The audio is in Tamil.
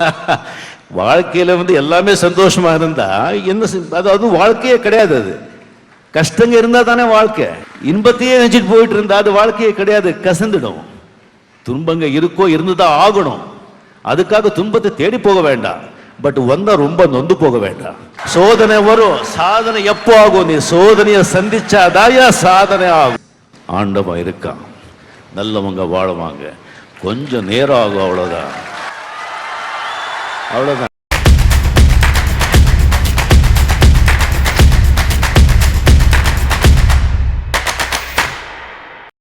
வாழ்க்கையில வந்து எல்லாமே சந்தோஷமா இருந்தா என்ன அதாவது அது வாழ்க்கையே கிடையாது அது. கஷ்டங்க இருந்தா தானே வாழ்க்கை. இன்பத்தையே நினச்சிட்டு போயிட்டு இருந்தா அது வாழ்க்கையே கிடையாது கசந்துடும். துன்பங்க இருக்கோ இருந்துதான் ஆகணும். அதுக்காக துன்பத்தை தேடி போக வேண்டாம். பட் வந்தா ரொம்ப நொந்து போக வேண்டாம். சோதனை வரும். சாதனை எப்போ ஆகும்? நீ சோதனையை சந்திச்சாதாயா சாதனை ஆகும். ஆண்டவன் இருக்கான். நல்லவங்க வாழவாங்க. கொஞ்சம் நேரம் ஆகும் அவ்வளோதான் அவ்வளோதான்